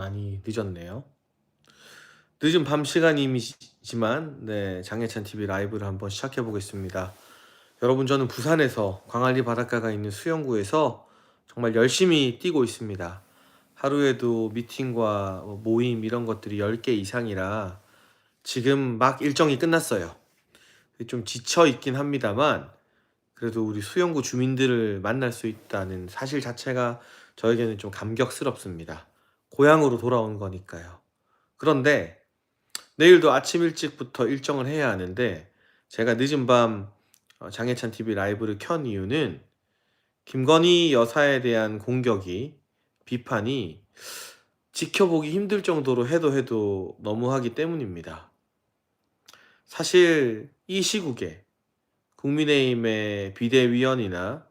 많이 늦었네요. 늦은 밤 시간이지만 네, 장혜찬 TV 라이브를 한번 시작해 보겠습니다. 여러분 저는 부산에서 광안리 바닷가가 있는 수영구에서 정말 열심히 뛰고 있습니다. 하루에도 미팅과 뭐 모임 이런 것들이 10개 이상이라 지금 막 일정이 끝났어요. 좀 지쳐 있긴 합니다만 그래도 우리 수영구 주민들을 만날 수 있다는 사실 자체가 저에게는 좀 감격스럽습니다. 고향으로 돌아온 거니까요. 그런데 내일도 아침 일찍부터 일정을 해야 하는데 제가 늦은 밤 어, 장혜찬 TV 라이브를 켠 이유는 김건희 여사에 대한 공격이 비판이 지켜보기 힘들 정도로 해도 해도 너무하기 때문입니다. 사실 이 시국에 국민의힘의 비대위원이나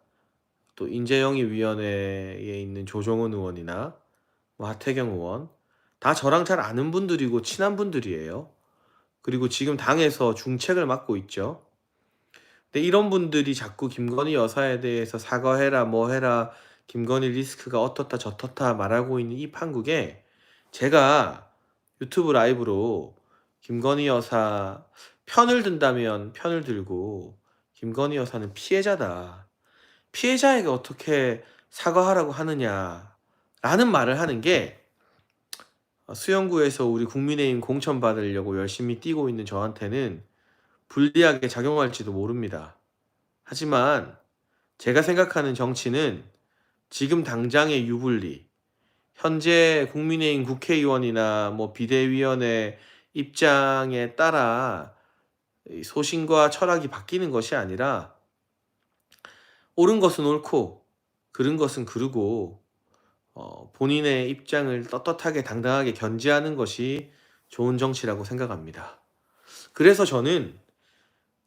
또 인재영입 위원회에 있는 조정훈 의원이나 뭐 하태경 의원 다 저랑 잘 아는 분들이고 친한 분들이에요. 그리고 지금 당에서 중책을 맡고 있죠. 근데 이런 분들이 자꾸 김건희 여사에 대해서 사과해라 뭐 해라 김건희 리스크가 어떻다 저떻다 말하고 있는 이 판국에 제가 유튜브 라이브로 김건희 여사 편을 든다면 편을 들고 김건희 여사는 피해자다. 피해자에게 어떻게 사과하라고 하느냐 라는 말을 하는 게 수영구에서 우리 국민의힘 공천 받으려고 열심히 뛰고 있는 저한테는 불리하게 작용할지도 모릅니다. 하지만 제가 생각하는 정치는 지금 당장의 유불리, 현재 국민의힘 국회의원이나 뭐 비대위원회 입장에 따라 이 소신과 철학이 바뀌는 것이 아니라 옳은 것은 옳고 그른 것은 그르고 어, 본인의 입장을 떳떳하게 당당하게 견지하는 것이 좋은 정치라고 생각합니다. 그래서 저는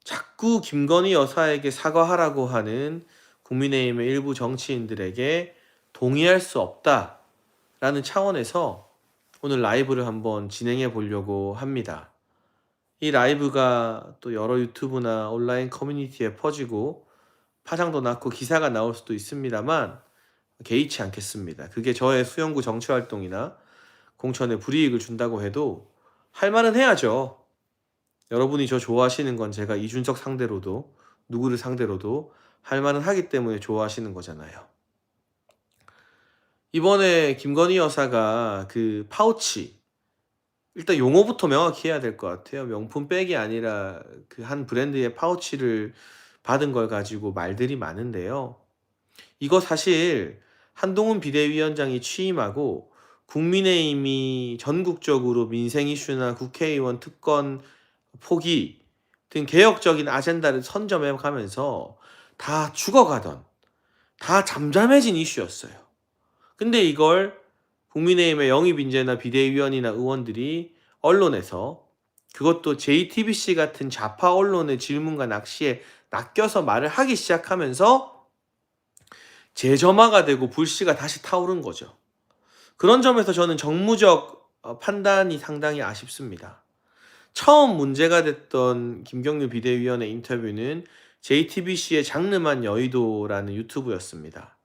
자꾸 김건희 여사에게 사과하라고 하는 국민의힘의 일부 정치인들에게 동의할 수 없다라는 차원에서 오늘 라이브를 한번 진행해 보려고 합니다. 이 라이브가 또 여러 유튜브나 온라인 커뮤니티에 퍼지고 파장도 났고 기사가 나올 수도 있습니다만 개의치 않겠습니다. 그게 저의 수영구 정치 활동이나 공천에 불이익을 준다고 해도 할 말은 해야죠. 여러분이 저 좋아하시는 건 제가 이준석 상대로도 누구를 상대로도 할 말은 하기 때문에 좋아하시는 거잖아요. 이번에 김건희 여사가 그 파우치 일단 용어부터 명확히 해야 될 것 같아요. 명품 백이 아니라 그 한 브랜드의 파우치를 받은 걸 가지고 말들이 많은데요. 이거 사실 한동훈 비대위원장이 취임하고 국민의힘이 전국적으로 민생 이슈나 국회의원 특권 포기 등 개혁적인 아젠다를 선점해 가면서 다 죽어가던 다 잠잠해진 이슈였어요. 근데 이걸 국민의힘의 영입 인재나 비대위원이나 의원들이 언론에서 그것도 JTBC 같은 좌파 언론의 질문과 낚시에 낚여서 말을 하기 시작하면서 재점화가 되고 불씨가 다시 타오른 거죠. 그런 점에서 저는 정무적 어, 판단이 상당히 아쉽습니다. 처음 문제가 됐던 김경률 비대위원의 인터뷰는 JTBC의 장르만 여의도라는 유튜브였습니다.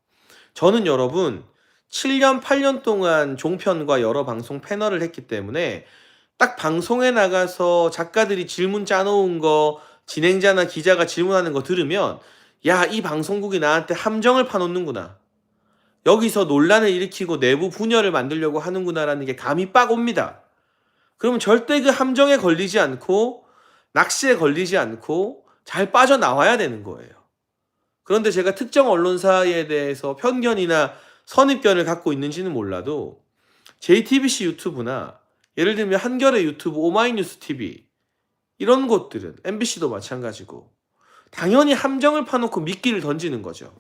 저는 여러분 7년, 8년 동안 종편과 여러 방송 패널을 했기 때문에 딱 방송에 나가서 작가들이 질문 짜놓은 거 진행자나 기자가 질문하는 거 들으면 야, 이 방송국이 나한테 함정을 파놓는구나. 여기서 논란을 일으키고 내부 분열을 만들려고 하는구나라는 게 감이 빡 옵니다. 그러면 절대 그 함정에 걸리지 않고 낚시에 걸리지 않고 잘 빠져나와야 되는 거예요. 그런데 제가 특정 언론사에 대해서 편견이나 선입견을 갖고 있는지는 몰라도 JTBC 유튜브나 예를 들면 한겨레 유튜브, 오마이뉴스 TV 이런 곳들은 MBC도 마찬가지고 당연히 함정을 파놓고 미끼를 던지는 거죠.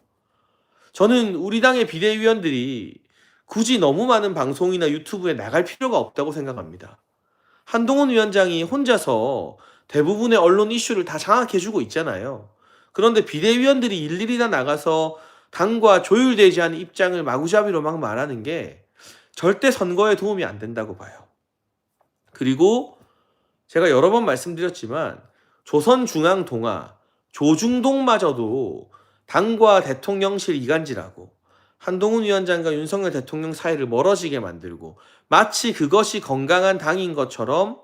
저는 우리 당의 비대위원들이 굳이 너무 많은 방송이나 유튜브에 나갈 필요가 없다고 생각합니다. 한동훈 위원장이 혼자서 대부분의 언론 이슈를 다 장악해주고 있잖아요. 그런데 비대위원들이 일일이 다 나가서 당과 조율되지 않은 입장을 마구잡이로 막 말하는 게 절대 선거에 도움이 안 된다고 봐요. 그리고 제가 여러 번 말씀드렸지만 조선중앙동화 조중동마저도 당과 대통령실 이간질하고 한동훈 위원장과 윤석열 대통령 사이를 멀어지게 만들고 마치 그것이 건강한 당인 것처럼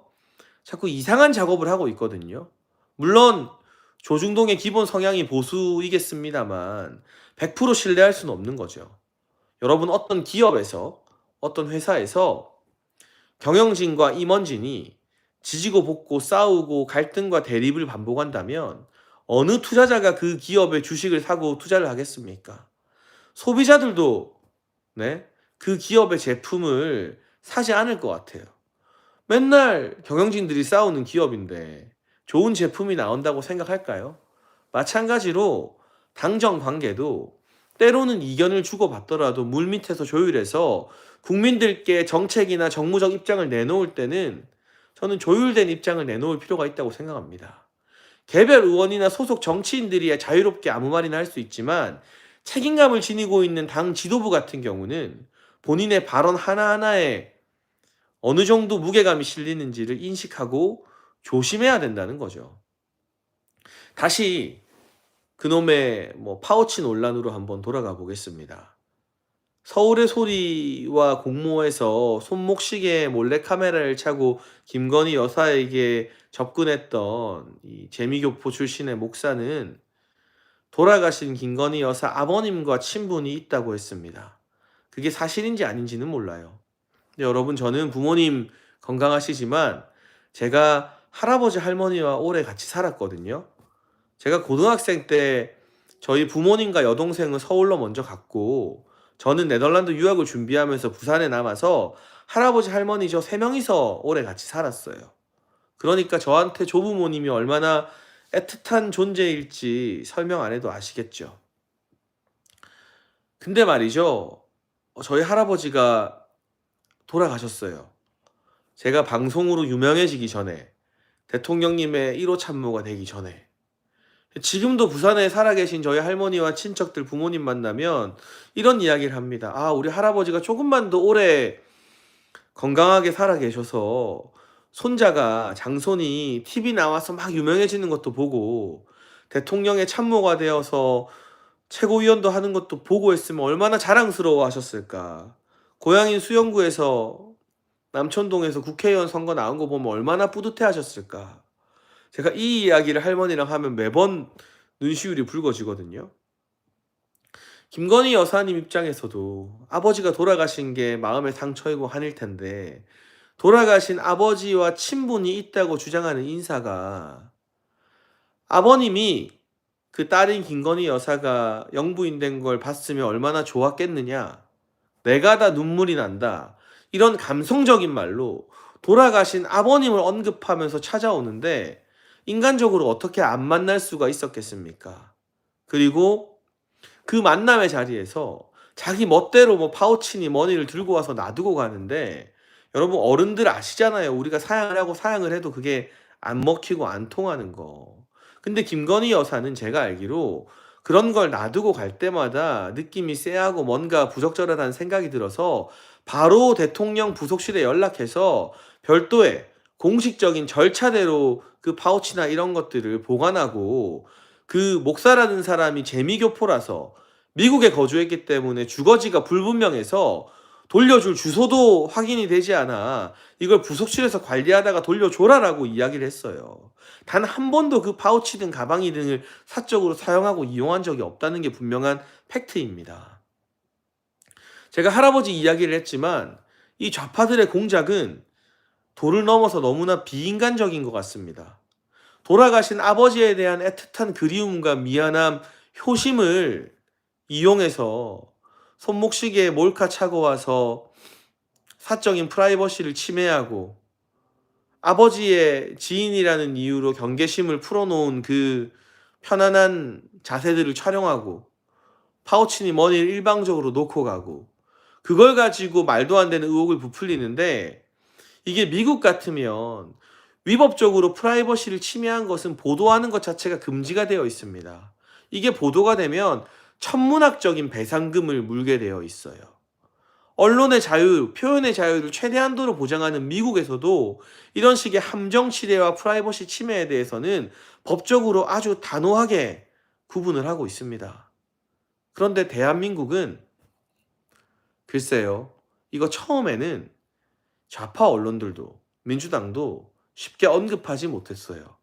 자꾸 이상한 작업을 하고 있거든요. 물론 조중동의 기본 성향이 보수이겠습니다만 100% 신뢰할 수는 없는 거죠. 여러분 어떤 기업에서 어떤 회사에서 경영진과 임원진이 지지고 볶고 싸우고 갈등과 대립을 반복한다면 어느 투자자가 그 기업의 주식을 사고 투자를 하겠습니까? 소비자들도 네, 그 기업의 제품을 사지 않을 것 같아요. 맨날 경영진들이 싸우는 기업인데 좋은 제품이 나온다고 생각할까요? 마찬가지로 당정 관계도 때로는 이견을 주고받더라도 물밑에서 조율해서 국민들께 정책이나 정무적 입장을 내놓을 때는 저는 조율된 입장을 내놓을 필요가 있다고 생각합니다. 개별 의원이나 소속 정치인들이 자유롭게 아무 말이나 할 수 있지만 책임감을 지니고 있는 당 지도부 같은 경우는 본인의 발언 하나하나에 어느 정도 무게감이 실리는지를 인식하고 조심해야 된다는 거죠. 다시 그놈의 뭐 파우치 논란으로 한번 돌아가 보겠습니다. 서울의 소리와 공모에서 손목시계 몰래 카메라를 차고 김건희 여사에게 접근했던 이 재미교포 출신의 목사는 돌아가신 김건희 여사 아버님과 친분이 있다고 했습니다. 그게 사실인지 아닌지는 몰라요. 근데 여러분 저는 부모님 건강하시지만 제가 할아버지 할머니와 오래 같이 살았거든요. 제가 고등학생 때 저희 부모님과 여동생은 서울로 먼저 갔고 저는 네덜란드 유학을 준비하면서 부산에 남아서 할아버지 할머니 저 세 명이서 오래 같이 살았어요. 그러니까 저한테 조부모님이 얼마나 애틋한 존재일지 설명 안 해도 아시겠죠. 근데 말이죠. 어, 저희 할아버지가 돌아가셨어요. 제가 방송으로 유명해지기 전에 대통령님의 1호 참모가 되기 전에 지금도 부산에 살아계신 저희 할머니와 친척들 부모님 만나면 이런 이야기를 합니다. 아, 우리 할아버지가 조금만 더 오래 건강하게 살아 계셔서 손자가 장손이 TV 나와서 막 유명해지는 것도 보고 대통령의 참모가 되어서 최고위원도 하는 것도 보고 했으면 얼마나 자랑스러워 하셨을까. 고향인 수영구에서 남천동에서 국회의원 선거 나온 거 보면 얼마나 뿌듯해 하셨을까. 제가 이 이야기를 할머니랑 하면 매번 눈시울이 붉어지거든요. 김건희 여사님 입장에서도 아버지가 돌아가신 게 마음의 상처이고 한일 텐데 돌아가신 아버지와 친분이 있다고 주장하는 인사가 아버님이 그 딸인 김건희 여사가 영부인 된 걸 봤으면 얼마나 좋았겠느냐. 내가 다 눈물이 난다. 이런 감성적인 말로 돌아가신 아버님을 언급하면서 찾아오는데 인간적으로 어떻게 안 만날 수가 있었겠습니까? 그리고 그 만남의 자리에서 자기 멋대로 뭐 파우치니 머니를 들고 와서 놔두고 가는데 여러분 어른들 아시잖아요. 우리가 사양을 하고 사양을 해도 그게 안 먹히고 안 통하는 거. 근데 김건희 여사는 제가 알기로 그런 걸 놔두고 갈 때마다 느낌이 쎄하고 뭔가 부적절하다는 생각이 들어서 바로 대통령 부속실에 연락해서 별도의 공식적인 절차대로 그 파우치나 이런 것들을 보관하고 그 목사라는 사람이 재미교포라서 미국에 거주했기 때문에 주거지가 불분명해서 돌려줄 주소도 확인이 되지 않아 이걸 부속실에서 관리하다가 돌려줘라라고 이야기를 했어요. 단 한 번도 그 파우치든 가방이 등을 사적으로 사용하고 이용한 적이 없다는 게 분명한 팩트입니다. 제가 할아버지 이야기를 했지만 이 좌파들의 공작은 도를 넘어서 너무나 비인간적인 것 같습니다. 돌아가신 아버지에 대한 애틋한 그리움과 미안함, 효심을 이용해서 손목시계에 몰카 차고 와서 사적인 프라이버시를 침해하고 아버지의 지인이라는 이유로 경계심을 풀어놓은 그 편안한 자세들을 촬영하고 파우치니 머니를 일방적으로 놓고 가고 그걸 가지고 말도 안 되는 의혹을 부풀리는데 이게 미국 같으면 위법적으로 프라이버시를 침해한 것은 보도하는 것 자체가 금지가 되어 있습니다. 이게 보도가 되면 천문학적인 배상금을 물게 되어 있어요. 언론의 자유, 표현의 자유를 최대한도로 보장하는 미국에서도 이런 식의 함정 치레와 프라이버시 침해에 대해서는 법적으로 아주 단호하게 구분을 하고 있습니다. 그런데 대한민국은 글쎄요. 이거 처음에는 좌파 언론들도 민주당도 쉽게 언급하지 못했어요.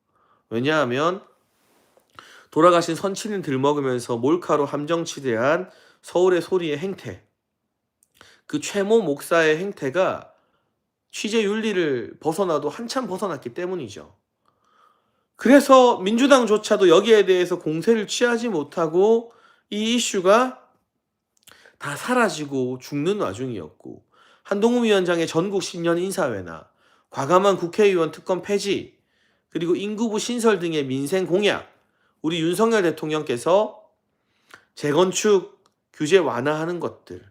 왜냐하면 돌아가신 선친을 들먹으면서 몰카로 함정치대한 서울의 소리의 행태, 그 최모 목사의 행태가 취재 윤리를 벗어나도 한참 벗어났기 때문이죠. 그래서 민주당조차도 여기에 대해서 공세를 취하지 못하고 이 이슈가 다 사라지고 죽는 와중이었고 한동훈 위원장의 전국 신년 인사회나 과감한 국회의원 특검 폐지 그리고 인구부 신설 등의 민생 공약 우리 윤석열 대통령께서 재건축 규제 완화하는 것들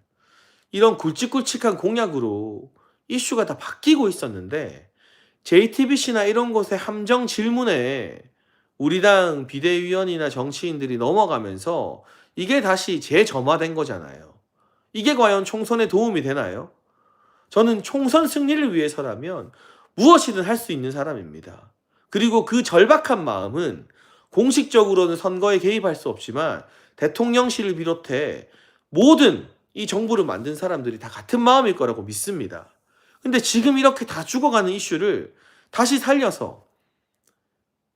이런 굵직굵직한 공약으로 이슈가 다 바뀌고 있었는데 JTBC나 이런 곳의 함정 질문에 우리 당 비대위원이나 정치인들이 넘어가면서 이게 다시 재점화된 거잖아요. 이게 과연 총선에 도움이 되나요? 저는 총선 승리를 위해서라면 무엇이든 할 수 있는 사람입니다. 그리고 그 절박한 마음은 공식적으로는 선거에 개입할 수 없지만 대통령실을 비롯해 모든 이 정부를 만든 사람들이 다 같은 마음일 거라고 믿습니다. 근데 지금 이렇게 다 죽어가는 이슈를 다시 살려서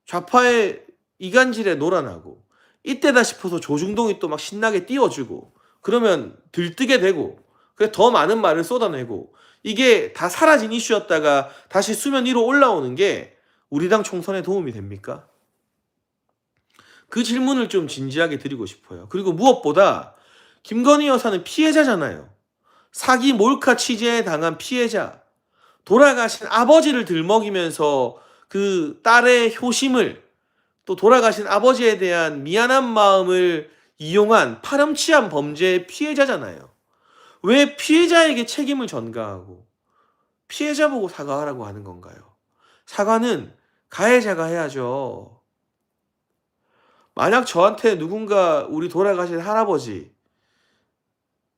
좌파의 이간질에 놀아나고 이때다 싶어서 조중동이 또 막 신나게 띄워주고 그러면 들뜨게 되고 그래 더 많은 말을 쏟아내고 이게 다 사라진 이슈였다가 다시 수면 위로 올라오는 게 우리 당 총선에 도움이 됩니까? 그 질문을 좀 진지하게 드리고 싶어요. 그리고 무엇보다 김건희 여사는 피해자잖아요. 사기 몰카 취재에 당한 피해자. 돌아가신 아버지를 들먹이면서 그 딸의 효심을 또 돌아가신 아버지에 대한 미안한 마음을 이용한 파렴치한 범죄의 피해자잖아요. 왜 피해자에게 책임을 전가하고 피해자 보고 사과하라고 하는 건가요? 사과는 가해자가 해야죠. 만약 저한테 누군가 우리 돌아가신 할아버지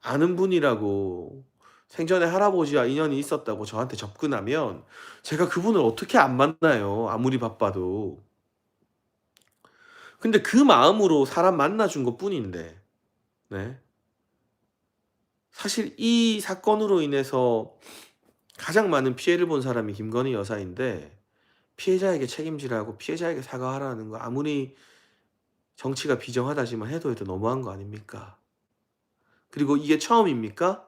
아는 분이라고 생전에 할아버지와 인연이 있었다고 저한테 접근하면 제가 그분을 어떻게 안 만나요? 아무리 바빠도. 근데 그 마음으로 사람 만나준 것 뿐인데, 네. 사실 이 사건으로 인해서 가장 많은 피해를 본 사람이 김건희 여사인데, 피해자에게 책임지라고 피해자에게 사과하라는 거 아무리 정치가 비정하다지만 해도 해도 너무한 거 아닙니까? 그리고 이게 처음입니까?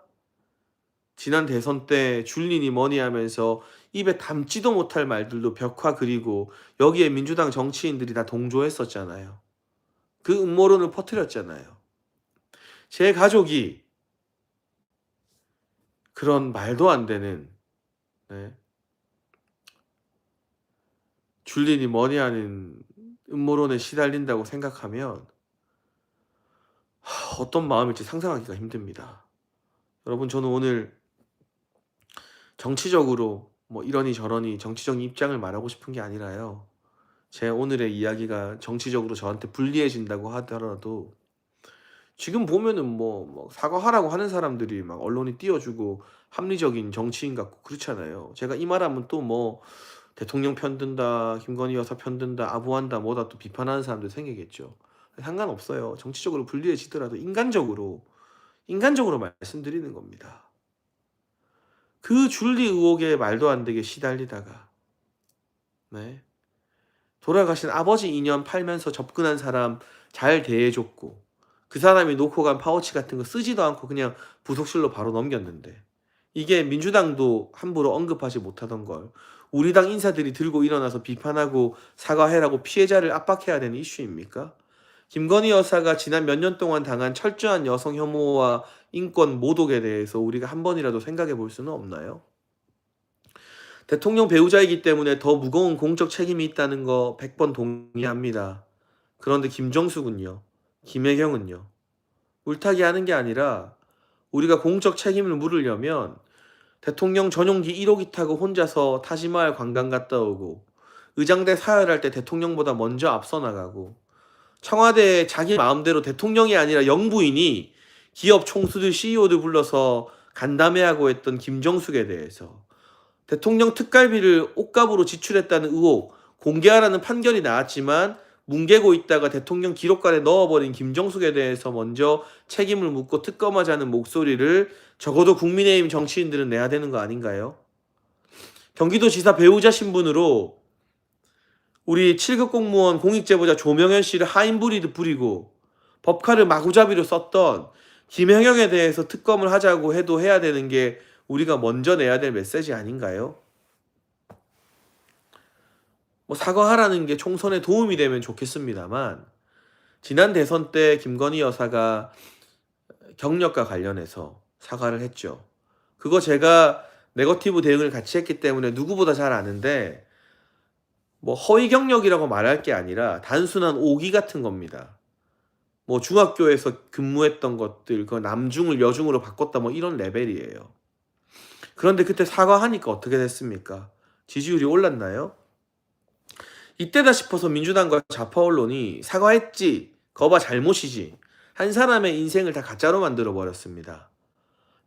지난 대선 때 줄리니 뭐니 하면서 입에 담지도 못할 말들도 벽화 그리고 여기에 민주당 정치인들이 다 동조했었잖아요. 그 음모론을 퍼뜨렸잖아요. 제 가족이 그런 말도 안 되는 네. 줄리니 뭐니 하는 음모론에 시달린다고 생각하면 하, 어떤 마음일지 상상하기가 힘듭니다. 여러분 저는 오늘 정치적으로 뭐 이러니 저러니 정치적인 입장을 말하고 싶은 게 아니라요. 제 오늘의 이야기가 정치적으로 저한테 불리해진다고 하더라도 지금 보면은 뭐, 뭐 사과하라고 하는 사람들이 막 언론이 띄워주고 합리적인 정치인 같고 그렇잖아요. 제가 이 말하면 또뭐 대통령 편든다, 김건희 여사 편든다, 아부한다, 뭐다 또 비판하는 사람들 생기겠죠. 상관없어요. 정치적으로 불리해지더라도 인간적으로 인간적으로 말씀드리는 겁니다. 그 줄리 의혹에 말도 안 되게 시달리다가 네. 돌아가신 아버지 인연 팔면서 접근한 사람 잘 대해줬고 그 사람이 놓고 간 파우치 같은 거 쓰지도 않고 그냥 부속실로 바로 넘겼는데 이게 민주당도 함부로 언급하지 못하던 걸 우리 당 인사들이 들고 일어나서 비판하고 사과해라고 피해자를 압박해야 되는 이슈입니까? 김건희 여사가 지난 몇 년 동안 당한 철저한 여성 혐오와 인권 모독에 대해서 우리가 한 번이라도 생각해 볼 수는 없나요? 대통령 배우자이기 때문에 더 무거운 공적 책임이 있다는 거 100번 동의합니다. 그런데 김정수군요. 김혜경은요. 울타기 하는 게 아니라 우리가 공적 책임을 물으려면 대통령 전용기 1호기 타고 혼자서 타지마할 관광 갔다 오고 의장대 사열할 때 대통령보다 먼저 앞서 나가고 청와대에 자기 마음대로 대통령이 아니라 영부인이 기업 총수들 CEO들 불러서 간담회하고 했던 김정숙에 대해서 대통령 특갈비를 옷값으로 지출했다는 의혹 공개하라는 판결이 나왔지만 뭉개고 있다가 대통령 기록관에 넣어버린 김정숙에 대해서 먼저 책임을 묻고 특검하자는 목소리를 적어도 국민의힘 정치인들은 내야 되는 거 아닌가요? 경기도지사 배우자 신분으로 우리 7급 공무원 공익제보자 조명현 씨를 하인 부리듯 부리고 법카를 마구잡이로 썼던 김영영에 대해서 특검을 하자고 해도 해야 되는 게 우리가 먼저 내야 될 메시지 아닌가요? 뭐 사과하라는 게 총선에 도움이 되면 좋겠습니다만 지난 대선 때 김건희 여사가 경력과 관련해서 사과를 했죠. 그거 제가 네거티브 대응을 같이 했기 때문에 누구보다 잘 아는데 뭐 허위 경력이라고 말할 게 아니라 단순한 오기 같은 겁니다. 뭐 중학교에서 근무했던 것들 그 남중을 여중으로 바꿨다 뭐 이런 레벨이에요. 그런데 그때 사과하니까 어떻게 됐습니까? 지지율이 올랐나요? 이때다 싶어서 민주당과 좌파 언론이 사과했지, 거봐 잘못이지, 한 사람의 인생을 다 가짜로 만들어 버렸습니다.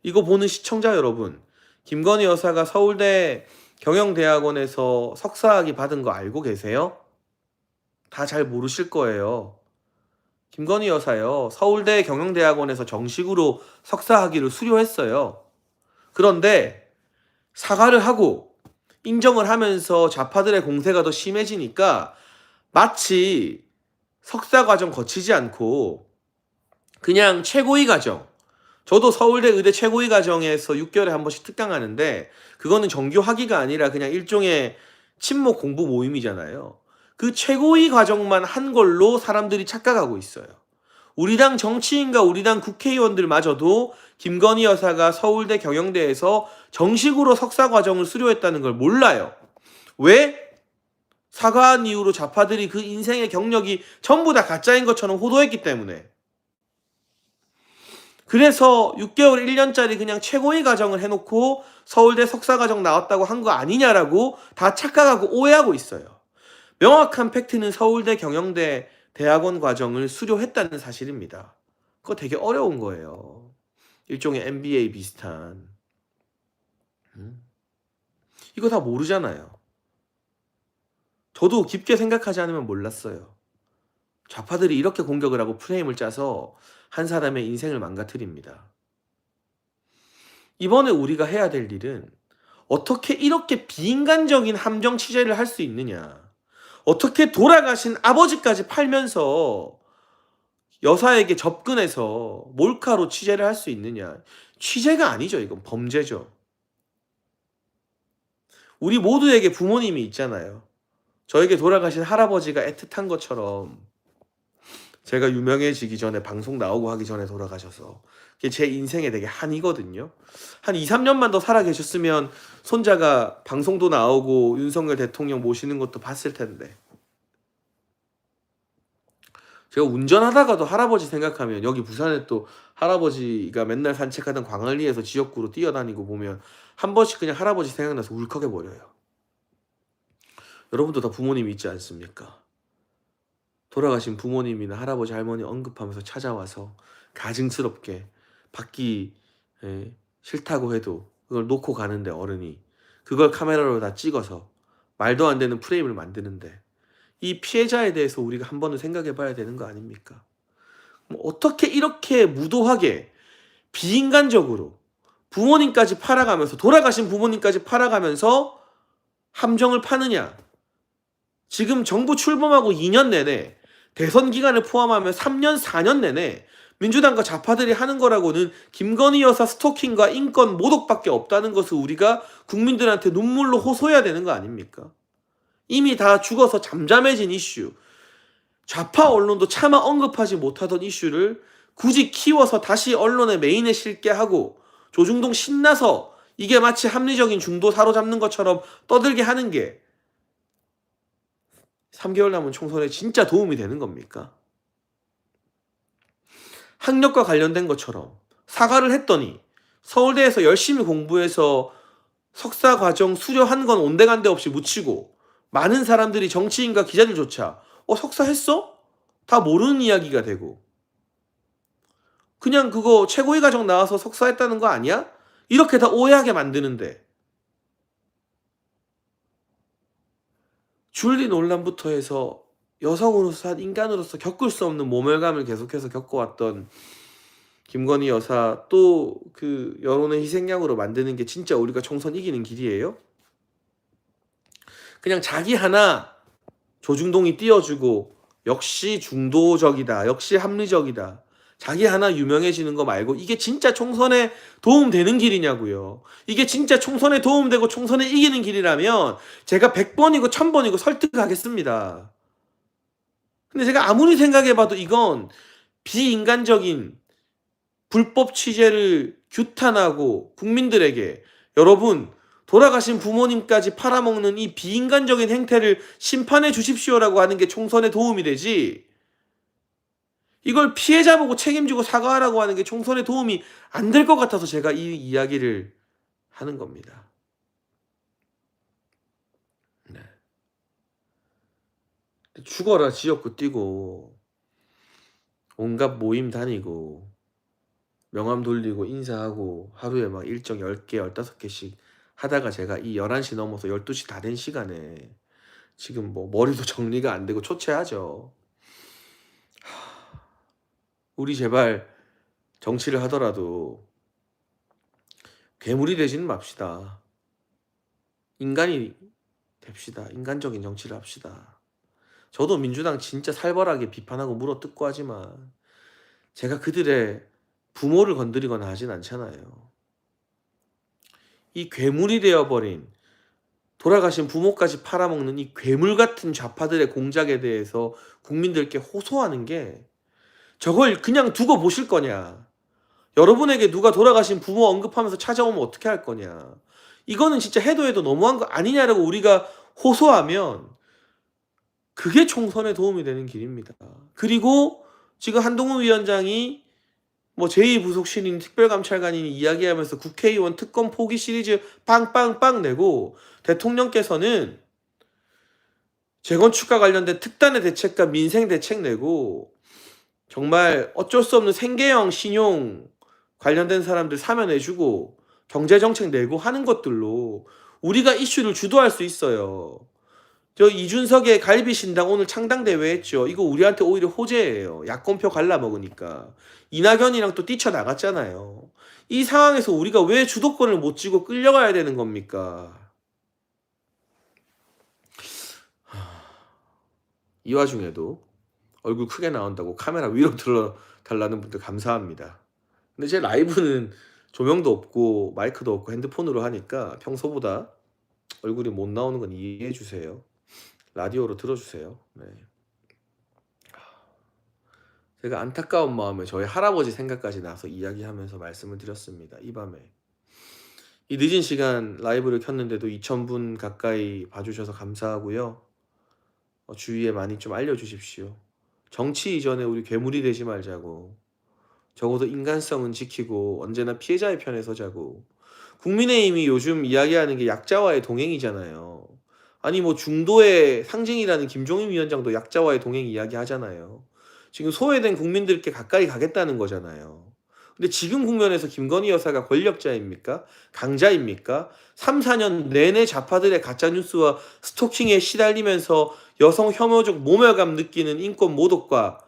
이거 보는 시청자 여러분, 김건희 여사가 서울대 경영대학원에서 석사학위 받은 거 알고 계세요? 다 잘 모르실 거예요. 김건희 여사요, 서울대 경영대학원에서 정식으로 석사학위를 수료했어요. 그런데 사과를 하고 인정을 하면서 좌파들의 공세가 더 심해지니까 마치 석사 과정 거치지 않고 그냥 최고위 과정. 저도 서울대 의대 최고위 과정에서 6개월에 한 번씩 특강하는데 그거는 정규 학위가 아니라 그냥 일종의 친목 공부 모임이잖아요. 그 최고위 과정만 한 걸로 사람들이 착각하고 있어요. 우리 당 정치인과 우리 당 국회의원들마저도 김건희 여사가 서울대 경영대에서 정식으로 석사 과정을 수료했다는 걸 몰라요. 왜? 사과한 이후로 좌파들이 그 인생의 경력이 전부 다 가짜인 것처럼 호도했기 때문에. 그래서 6개월 1년짜리 그냥 최고위 과정을 해놓고 서울대 석사 과정 나왔다고 한 거 아니냐라고 다 착각하고 오해하고 있어요. 명확한 팩트는 서울대 경영대 대학원 과정을 수료했다는 사실입니다. 그거 되게 어려운 거예요. 일종의 MBA 비슷한. 음? 이거 다 모르잖아요. 저도 깊게 생각하지 않으면 몰랐어요. 좌파들이 이렇게 공격을 하고 프레임을 짜서 한 사람의 인생을 망가뜨립니다. 이번에 우리가 해야 될 일은 어떻게 이렇게 비인간적인 함정 취재를 할 수 있느냐. 어떻게 돌아가신 아버지까지 팔면서 여사에게 접근해서 몰카로 취재를 할 수 있느냐. 취재가 아니죠. 이건 범죄죠. 우리 모두에게 부모님이 있잖아요. 저에게 돌아가신 할아버지가 애틋한 것처럼 제가 유명해지기 전에 방송 나오고 하기 전에 돌아가셔서 그게 제 인생에 되게 한이거든요. 한 2, 3년만 더 살아 계셨으면 손자가 방송도 나오고 윤석열 대통령 모시는 것도 봤을 텐데. 제가 운전하다가도 할아버지 생각하면 여기 부산에 또 할아버지가 맨날 산책하던 광안리에서 지역구로 뛰어다니고 보면 한 번씩 그냥 할아버지 생각나서 울컥해 버려요. 여러분도 다 부모님이 있지 않습니까? 돌아가신 부모님이나 할아버지 할머니 언급하면서 찾아와서 가증스럽게 받기 예, 싫다고 해도 그걸 놓고 가는데 어른이 그걸 카메라로 다 찍어서 말도 안 되는 프레임을 만드는데 이 피해자에 대해서 우리가 한 번은 생각해 봐야 되는 거 아닙니까? 뭐 어떻게 이렇게 무도하게 비인간적으로 부모님까지 팔아가면서 돌아가신 부모님까지 팔아가면서 함정을 파느냐? 지금 정부 출범하고 2년 내내 대선 기간을 포함하면 3년, 4년 내내 민주당과 좌파들이 하는 거라고는 김건희 여사 스토킹과 인권 모독밖에 없다는 것을 우리가 국민들한테 눈물로 호소해야 되는 거 아닙니까? 이미 다 죽어서 잠잠해진 이슈, 좌파 언론도 차마 언급하지 못하던 이슈를 굳이 키워서 다시 언론의 메인에 실게 하고 조중동 신나서 이게 마치 합리적인 중도 사로잡는 것처럼 떠들게 하는 게 3개월 남은 총선에 진짜 도움이 되는 겁니까? 학력과 관련된 것처럼 사과를 했더니 서울대에서 열심히 공부해서 석사 과정 수료한 건 온데간데 없이 묻히고 많은 사람들이 정치인과 기자들조차 어 석사 했어? 다 모르는 이야기가 되고 그냥 그거 최고위 과정 나와서 석사했다는 거 아니야? 이렇게 다 오해하게 만드는데 줄리 논란부터 해서 여성으로서 한 인간으로서 겪을 수 없는 모멸감을 계속해서 겪어왔던 김건희 여사 또 그 여론의 희생양으로 만드는 게 진짜 우리가 총선 이기는 길이에요? 그냥 자기 하나 조중동이 띄워주고 역시 중도적이다. 역시 합리적이다. 자기 하나 유명해지는 거 말고 이게 진짜 총선에 도움되는 길이냐고요. 이게 진짜 총선에 도움되고 총선에 이기는 길이라면 제가 100번이고 1000번이고 설득하겠습니다. 근데 제가 아무리 생각해봐도 이건 비인간적인 불법 취재를 규탄하고 국민들에게 여러분 돌아가신 부모님까지 팔아먹는 이 비인간적인 행태를 심판해 주십시오라고 하는 게 총선에 도움이 되지. 이걸 피해자 보고 책임지고 사과하라고 하는 게 총선에 도움이 안 될 것 같아서 제가 이 이야기를 하는 겁니다. 죽어라 지역구 뛰고 온갖 모임 다니고 명함 돌리고 인사하고 하루에 막 일정 10개, 15개씩 하다가 제가 이 11시 넘어서 12시 다 된 시간에 지금 뭐 머리도 정리가 안 되고 초췌하죠. 하, 우리 제발 정치를 하더라도 괴물이 되지는 맙시다. 인간이 됩시다. 인간적인 정치를 합시다. 저도 민주당 진짜 살벌하게 비판하고 물어뜯고 하지만 제가 그들의 부모를 건드리거나 하진 않잖아요. 이 괴물이 되어버린 돌아가신 부모까지 팔아먹는 이 괴물 같은 좌파들의 공작에 대해서 국민들께 호소하는 게 저걸 그냥 두고 보실 거냐. 여러분에게 누가 돌아가신 부모 언급하면서 찾아오면 어떻게 할 거냐. 이거는 진짜 해도 해도 너무한 거 아니냐라고 우리가 호소하면 그게 총선에 도움이 되는 길입니다. 그리고 지금 한동훈 위원장이 뭐 제2부속 신인 특별감찰관이 이야기하면서 국회의원 특검 포기 시리즈 빵빵빵 내고 대통령께서는 재건축과 관련된 특단의 대책과 민생 대책 내고 정말 어쩔 수 없는 생계형 신용 관련된 사람들 사면해주고 경제정책 내고 하는 것들로 우리가 이슈를 주도할 수 있어요. 저 이준석의 갈비 신당 오늘 창당 대회 했죠. 이거 우리한테 오히려 호재예요. 야권표 갈라먹으니까. 이낙연이랑 또 뛰쳐나갔잖아요. 이 상황에서 우리가 왜 주도권을 못 쥐고 끌려가야 되는 겁니까? 이 와중에도 얼굴 크게 나온다고 카메라 위로 들어 달라는 분들 감사합니다. 근데 제 라이브는 조명도 없고 마이크도 없고 핸드폰으로 하니까 평소보다 얼굴이 못 나오는 건 이해해 주세요. 라디오로 들어주세요. 네. 제가 안타까운 마음에 저희 할아버지 생각까지 나서 이야기하면서 말씀을 드렸습니다. 이 밤에. 이 늦은 시간 라이브를 켰는데도 2,000분 가까이 봐주셔서 감사하고요. 어, 주위에 많이 좀 알려주십시오. 정치 이전에 우리 괴물이 되지 말자고. 적어도 인간성은 지키고 언제나 피해자의 편에 서자고. 국민의힘이 요즘 이야기하는 게 약자와의 동행이잖아요. 아니 뭐 중도의 상징이라는 김종인 위원장도 약자와의 동행 이야기 하잖아요. 지금 소외된 국민들께 가까이 가겠다는 거잖아요. 근데 지금 국면에서 김건희 여사가 권력자입니까? 강자입니까? 3, 4년 내내 좌파들의 가짜뉴스와 스토킹에 시달리면서 여성 혐오적 모멸감 느끼는 인권 모독과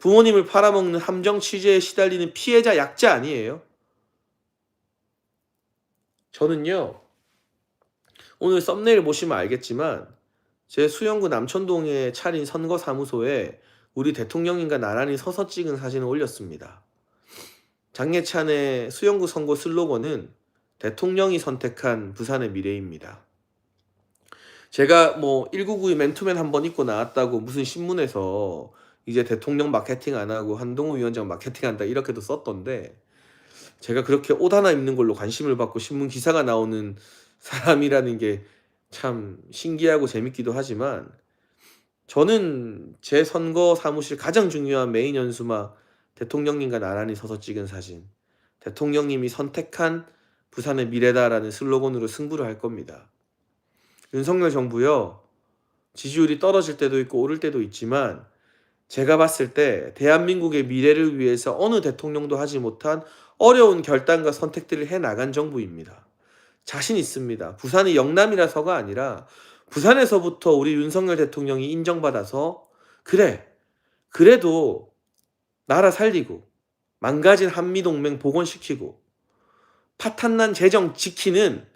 부모님을 팔아먹는 함정 취재에 시달리는 피해자 약자 아니에요? 저는요, 오늘 썸네일 보시면 알겠지만, 제 수영구 남천동에 차린 선거사무소에 우리 대통령님과 나란히 서서 찍은 사진을 올렸습니다. 장예찬의 수영구 선거 슬로건은 대통령이 선택한 부산의 미래입니다. 제가 뭐 199 맨투맨 한 번 입고 나왔다고 무슨 신문에서 이제 대통령 마케팅 안 하고 한동훈 위원장 마케팅 한다 이렇게도 썼던데 제가 그렇게 옷 하나 입는 걸로 관심을 받고 신문 기사가 나오는 사람이라는 게 참 신기하고 재밌기도 하지만 저는 제 선거 사무실 가장 중요한 메인 연수막 대통령님과 나란히 서서 찍은 사진 대통령님이 선택한 부산의 미래다라는 슬로건으로 승부를 할 겁니다. 윤석열 정부요 지지율이 떨어질 때도 있고 오를 때도 있지만 제가 봤을 때 대한민국의 미래를 위해서 어느 대통령도 하지 못한 어려운 결단과 선택들을 해 나간 정부입니다. 자신 있습니다. 부산이 영남이라서가 아니라 부산에서부터 우리 윤석열 대통령이 인정받아서 그래 그래도 나라 살리고 망가진 한미동맹 복원시키고 파탄난 재정 지키는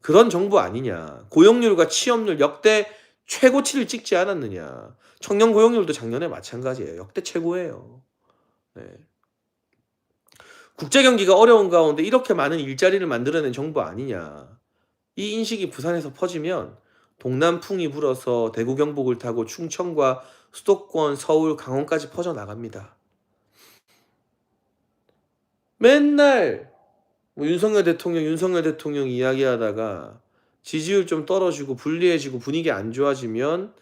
그런 정부 아니냐. 고용률과 취업률 역대 최고치를 찍지 않았느냐. 청년 고용률도 작년에 마찬가지예요. 역대 최고예요. 네. 국제 경기가 어려운 가운데 이렇게 많은 일자리를 만들어낸 정부 아니냐. 이 인식이 부산에서 퍼지면 동남풍이 불어서 대구 경북을 타고 충청과 수도권, 서울, 강원까지 퍼져 나갑니다. 맨날 뭐 윤석열 대통령, 윤석열 대통령 이야기하다가 지지율 좀 떨어지고 불리해지고 분위기 안 좋아지면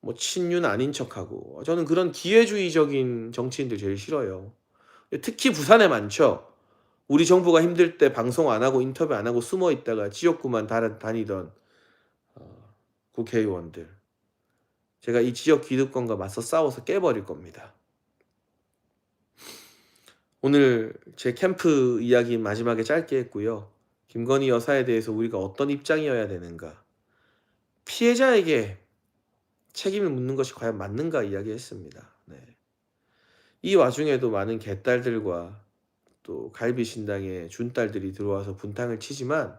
뭐 친윤 아닌 척하고 저는 그런 기회주의적인 정치인들 제일 싫어요. 특히 부산에 많죠. 우리 정부가 힘들 때 방송 안 하고 인터뷰 안 하고 숨어 있다가 지역구만 다- 다니던 어, 국회의원들. 제가 이 지역 기득권과 맞서 싸워서 깨버릴 겁니다. 오늘 제 캠프 이야기 마지막에 짧게 했고요. 김건희 여사에 대해서 우리가 어떤 입장이어야 되는가. 피해자에게 책임을 묻는 것이 과연 맞는가 이야기했습니다. 네. 이 와중에도 많은 개딸들과 또 갈비 신당의 준딸들이 들어와서 분탕을 치지만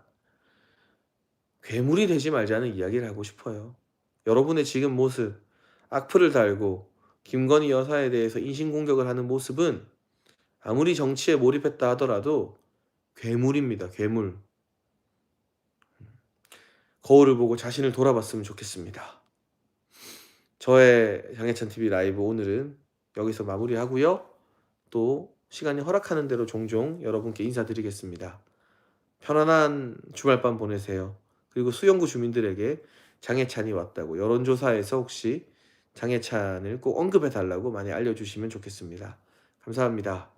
괴물이 되지 말자는 이야기를 하고 싶어요. 여러분의 지금 모습, 악플을 달고 김건희 여사에 대해서 인신공격을 하는 모습은 아무리 정치에 몰입했다 하더라도 괴물입니다. 괴물. 거울을 보고 자신을 돌아봤으면 좋겠습니다. 저의 장혜찬 TV 라이브 오늘은 여기서 마무리하고요. 또 시간이 허락하는 대로 종종 여러분께 인사드리겠습니다. 편안한 주말밤 보내세요. 그리고 수영구 주민들에게 장혜찬이 왔다고 여론조사에서 혹시 장혜찬을 꼭 언급해 달라고 많이 알려주시면 좋겠습니다. 감사합니다.